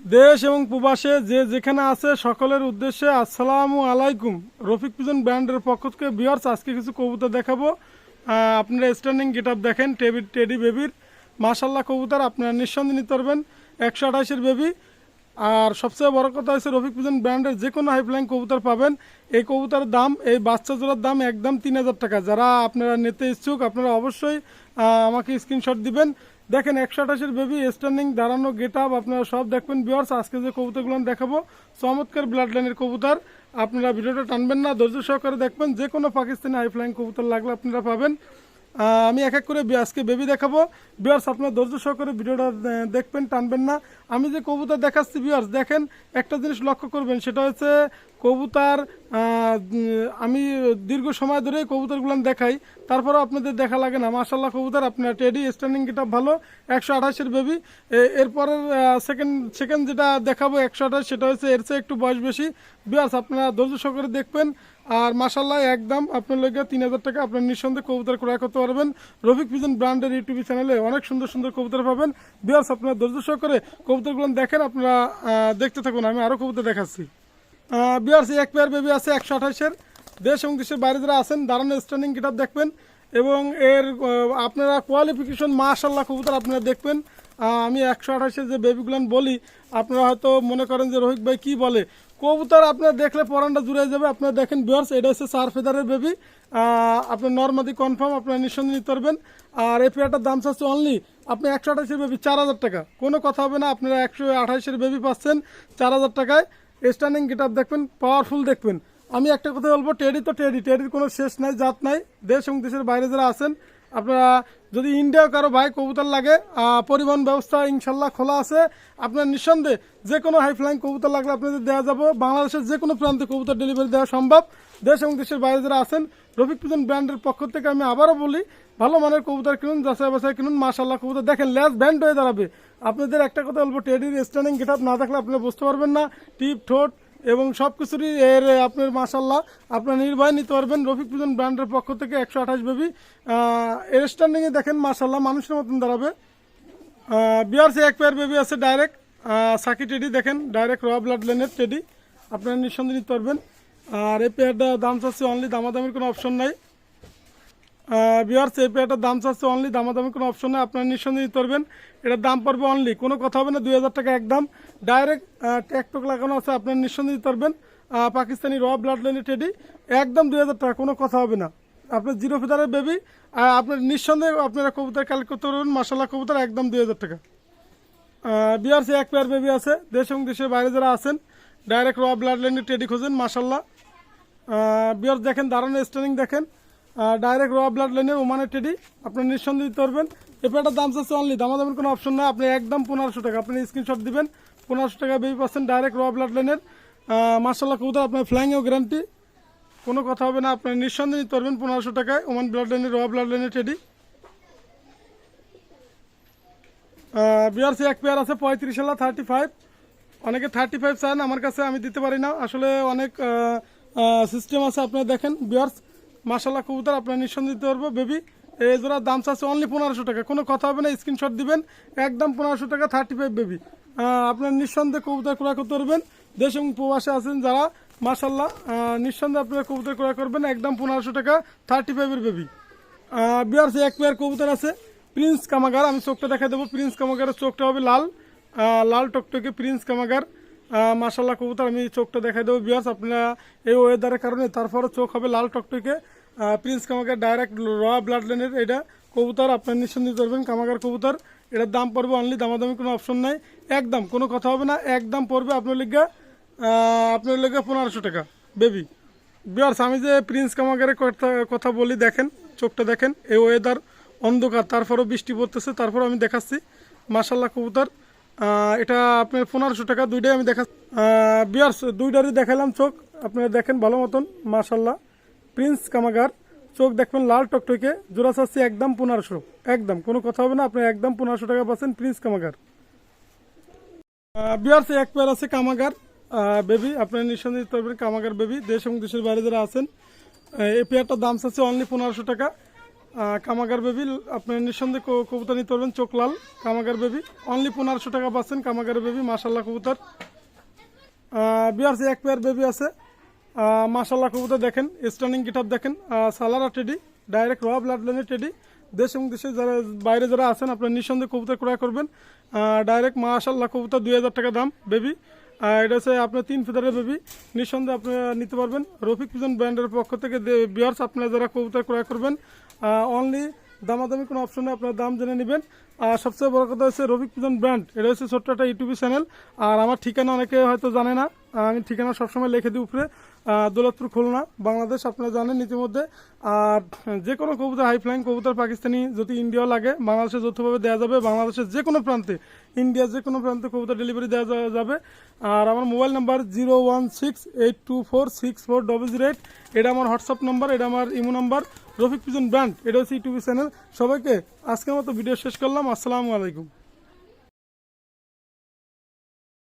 দেশ এবং প্রবাসে যে যেখানে আছে সকলের উদ্দেশ্যে আসসালামু আলাইকুম। রফিক পিজন ব্র্যান্ডের পক্ষ থেকে বিয়ার্স আজকে কিছু কবুতর দেখাবো। আপনারা স্ট্যান্ডিং গেট আপ দেখেন, টেবি টেডি বেবির। মাশাল্লাহ কবুতর আপনারা নিঃসন্দেহে নিতে পারবেন, একশো আঠাশের বেবি। আর সবচেয়ে বড় কথা হচ্ছে রফিক পিজন ব্র্যান্ডের যে কোনো হাইফ্লাইং কবুতর পাবেন। এই কবুতরের দাম, এই বাচ্চা জোড়ার দাম একদম তিন হাজার টাকা। যারা আপনারা নিতে ইচ্ছুক, আপনারা অবশ্যই আমাকে স্ক্রিনশট দিবেন। দেখেন, একশো আঠাশের বেবি স্ট্যান্ডিং দাঁড়ানো গেট আপ আপনারা সব দেখবেন বিয়ার্স আজকে যে কবুতরগুলো দেখাবো, চমৎকার ব্লাড লাইনের কবুতর, আপনারা ভিডিওটা টানবেন না, ধৈর্য সহকারে দেখবেন যে কোনো পাকিস্তানি হাইফ্লাইং কবুতর লাগলে আপনারা পাবেন। আমি এক এক করে আজকে বেবি দেখাবো। বিয়ার্স আপনার ধৈর্য সহকারে ভিডিওটা দেখবেন, টানবেন না। আমি যে কবুতর দেখাচ্ছি বিয়ার্স দেখেন, একটা জিনিস লক্ষ্য করবেন, সেটা হচ্ছে কবুতর আমি দীর্ঘ সময় ধরে কবুতরগুলো দেখাই। তারপরে আপনাদের দেখা লাগে না। মাশাল্লাহ কবুতর, আপনার টেডি স্ট্যান্ডিং গেটা ভালো, একশো আঠাশের বেবি এরপরের সেকেন্ড সেকেন্ড যেটা দেখাবো, একশো আঠাশ, সেটা হচ্ছে এর চেয়ে একটু বয়স বেশি। বিয়ার্স আপনারা ধৈর্য সহকারে দেখবেন। আর মাশাল্লাহ একদম আপনার লোকে তিন হাজার টাকা আপনার নিঃসন্দেহে কবুতর ক্রয় করতে পারবেন। রফিক পিজন ব্র্যান্ডের ইউটিউব চ্যানেলে অনেক সুন্দর সুন্দর কবুতর পাবেন। বিয়ার্স আপনারা ধৈর্য সহকারে কবুতরগুলো দেখেন, আপনারা দেখতে থাকুন, আমি আরও কবুতর দেখাচ্ছি। বিয়ার্স এক পেয়ার বেবি আছে একশো আঠাশের। দেশ এবং দেশের বাইরে যারা আছেন দাঁড়ানো স্ট্যান্ডিং কিতাব দেখবেন এবং এর আপনারা কোয়ালিফিকেশন মাশাল্লাহ কবুতর আপনারা দেখবেন। আমি একশো আঠাশের যে বেবিগুলান বলি, আপনারা হয়তো মনে করেন যে রোহিত ভাই কী বলে কবুতর আপনার দেখলে পরানটা জুড়ে যাবে। আপনার দেখেন বিয়ার্স এটা হচ্ছে চার ফেদারের বেবি আপনার নর্মাদি কনফার্ম আপনার নিঃসন্দেহ নিতে পারবেন। আর এই পেয়ারটার দাম চাচ্ছে অনলি আপনি একশো আঠাশের বেবি চার হাজার টাকা। কোনো কথা হবে না, আপনারা একশো আঠাশের বেবি পাচ্ছেন চার হাজার টাকায়। স্ট্যান্ডিং গেট দেখবেন পাওয়ারফুল দেখবেন। আমি একটা কথা বলব টেডি তো টেডি টেডির কোনো শেষ নাই, জাত নাই। দেশ এবং দেশের বাইরে যারা আছেন আপনারা যদি ইন্ডিয়া কারও ভাই কবুতর লাগে পরিবহন ব্যবস্থা ইনশাল্লাহ খোলা আছে। আপনার নিঃসন্দেহে যে কোনো হাইফ্লাইং কবুতর লাগলে আপনাদের দেওয়া যাব। বাংলাদেশের যে কোনো প্রান্তে কবুতর ডেলিভারি দেওয়া সম্ভব। দেশ এবং দেশের বাইরে যারা আছেন, রফিক পিজন ব্র্যান্ডের পক্ষ থেকে আমি আবারও বলি, ভালো মানের কবুতর কিনুন, যাচাই বাছাই কিনুন মাশাল্লাহ কবুতর দেখেন ল্যাস ব্যান্ড হয়ে দাঁড়াবে। আপনাদের একটা কথা বলব টেডির স্ট্যান্ডিং গেট না থাকলে আপনারা বুঝতে পারবেন না। টিপ, ঠোঁট এবং সব কিছুরই এর, আপনার মাসাল্লাহ আপনার নির্বাহী নিতে পারবেন রফিক পিজন ব্র্যান্ডের পক্ষ থেকে একশো আঠাশ বেবি। এর স্ট্যান্ডিংয়ে দেখেন মাসাল্লাহ মানুষের মতন দাঁড়াবে। বিআরসি এক পেয়ার বেবি আছে ডাইরেক্ট সাকি টেডি দেখেন ডাইরেক্ট র ব্লাড লেনের টেডি আপনারা নিঃসন্দেহে নিতে পারবেন। আর এই পেয়ারটা দাম চাচ্ছে অনলি দামাদামির কোনো অপশন নাই। বিয়ার্স এই পেয়ারটার দাম চাচ্ছে অনলি দামাদামি কোনো অপশন নেই, আপনারা নিঃসন্দেহে নিতে পারবেন। এটার দাম পড়বে অনলি কোনো কথা হবে না, দুই হাজার টাকা একদম। ডাইরেক্ট ট্যাকটক লাগানো আছে, আপনারা নিঃসন্দেহে নিতে পারবেন। পাকিস্তানি র ব্লাড লাইনের টেডি একদম দুই হাজার টাকা, কোনো কথা হবে না। আপনার জিরো ফিদারের বেবি আপনার নিঃসন্দেহে আপনারা কবুতর কালেক্ট করতে পারবেন মাসাল্লাহ কবুতর একদম দুই হাজার টাকা। বিআরসি এক পেয়ার বেবি আছে, দেশ এবং দেশের বাইরে যারা আছেন ডাইরেক্ট র ব্লাড লাইনের টেডি খোঁজেন মাসাল্লাহ বিয়ার্স দেখেন দাঁড়ানো স্ট্যান্ডিং দেখেন। ডাইরেক্ট র ব্লাড লাইনের ওমানের টেডি আপনি নিঃসন্দেহে দিতে পারবেন। দাম চাচ্ছে অনলি দামাদামের কোনো অপশন নাই। আপনি একদম পনেরোশো টাকা। আপনি স্ক্রিনশট দিবেন। পনেরোশো টাকা বেবি পাচ্ছেন ডাইরেক্ট র ব্লাড লাইনের মার্শাল্লাহ কবুতর, আপনার ফ্লাইংও গ্যারান্টি কোনো কথা হবে না। আপনি নিঃসন্দেহ নিতে পারবেন পনেরোশো টাকায় ওমান ব্লাড লাইনের র ব্লাড লাইনের টেডি বিআরসি এক পেয়ার আছে পঁয়ত্রিশ হাজার থার্টি ফাইভ অনেকে থার্টি ফাইভ চান আমার কাছে আমি দিতে পারি না। আসলে অনেক সিস্টেম আছে। আপনারা দেখেন, বিয়ার্স। মাসাল্লাহ কবুতর আপনার নিঃসন্দেহে দিতে পারব। বেবি এই জোড়ার দাম চাচ্ছে অনলি পনেরোশো টাকা। কোনো কথা হবে না স্ক্রিনশট দিবেন। একদম পনেরোশো টাকা থার্টি ফাইভ বেবি আপনার নিঃসন্দেহে কবুতর ক্রয় করতে পারবেন। দেশ এবং প্রবাসে আছেন যারা মাসাল্লাহ নিঃসন্দেহে আপনারা কবুতর ক্রয় করবেন। একদম পনেরোশো টাকা থার্টি ফাইভের বেবি বিআরসি এক পেয়ার কবুতর আছে। প্রিন্স কামাগার আমি চোখটা দেখা দেবো। প্রিন্স কামাগারের চোখটা হবে লাল। লাল টকটকে প্রিন্স কামাগার মাসাল্লাহ কবুতর, আমি চোখটা দেখাই দেবো বিয়ার্স আপনারা এই ওয়েদারের কারণে তারপরে চোখ হবে লাল টকটকে। প্রিন্স কামাগার ডাইরেক্ট র ব্লাড লাইনের এটা কবুতর, আপনার নিঃসন্দেহে ধরবেন কামাকার কবুতর। এটার দাম পড়বে অনলি দামাদামি কোনো অপশন নাই। একদম, কোনো কথা হবে না, একদম পড়বে আপনার লিগা আপনার লিগা পনেরোশো টাকা বেবি বিয়ার্স আমি যে প্রিন্স কামাগারের কথা কথা বলি, দেখেন, চোখটা দেখেন, এই ওয়েদার অন্ধকার, তারপরও বৃষ্টি পড়তেছে তারপর আমি দেখাচ্ছি। মাসাল্লাহ কবুতর। এটা আপনার পনেরোশো টাকা, দুইটাই আমি দেখা বিয়ার্স, দুইটারই দেখালাম চোখ। আপনারা দেখেন ভালো মতন মাসাল্লাহ প্রিন্স কামাগার, চোখ দেখবেন লাল টকটকে, জোড়া চাচ্ছি একদম পনেরোশো। একদম, কোনো কথা হবে না, আপনি একদম পনেরোশো টাকা পাচ্ছেন প্রিন্স কামাগার। বিয়ার্স, এক পেয়ার আছে কামাগার। বেবি, আপনার নিঃসন্দেহে কামাগার বেবি। দেশ এবং দেশের বাইরে যারা আছেন এই পেয়ারটার দাম চাচ্ছে অনলি পনেরোশো টাকা। কামাগার বেবি আপনার নিঃসন্দেহে কবুতর নিতে পারবেন, চোখ লাল, কামাগার বেবি। অনলি পনেরোশো টাকা পাচ্ছেন কামাগার বেবি মাসাল্লাহ কবুতর। বিআরসি এক পেয়ার বেবি আছে। মাসাল্লাহ কবুতর দেখেন স্টার্নিং গিটাপ দেখেন সালারা টেডি ডাইরেক্ট র ব্লাড লাইনের টেডি দেশ এবং দেশে যারা বাইরে যারা আছেন আপনার নিঃসন্দেহে কবুতর ক্রয় করবেন। ডাইরেক্ট মাসাল্লাহ কবুতর দুই হাজার টাকা দাম বেবি এটা হচ্ছে আপনার তিন ফিদারের বেবি। নিঃসন্দেহে আপনারা নিতে পারবেন। রফিক পিজন ব্র্যান্ডের পক্ষ থেকে বিয়ার্স, আপনারা যারা কবুতর ক্রয় করবেন অনলি দামাদামি কোনো অপশনে আপনার দাম জেনে নেবেন। আর সবচেয়ে বড় কথা হচ্ছে রফিক পিজন ব্র্যান্ড। এটা হচ্ছে ছোট্ট একটা ইউটিউব চ্যানেল আর আমার ঠিকানা অনেকে হয়তো জানে না। আমি ঠিকানা সবসময় লিখে দিই উপরে। দৌলতপুর, খুলনা, বাংলাদেশ, আপনারা জানেন ইতিমধ্যে। আর যে কোনো কবুতর হাই ফ্লাইং কবুতর, পাকিস্তানি যদি ইন্ডিয়াও লাগে বাংলাদেশে যৌথভাবে দেওয়া যাবে। বাংলাদেশের যে কোনো প্রান্তে, ইন্ডিয়ার যে কোনো প্রান্তে কবুতর ডেলিভারি দেওয়া যাবে। আর আমার mobile number zero one six eight two four six four double zero eight. এটা আমার হোয়াটসঅ্যাপ নাম্বার, এটা আমার imo number. Rafiq pigeon brand, এটা হচ্ছে ইউটিউব চ্যানেল। সবাইকে আজকের মতো ভিডিও শেষ করলাম। আসসালামু আলাইকুম।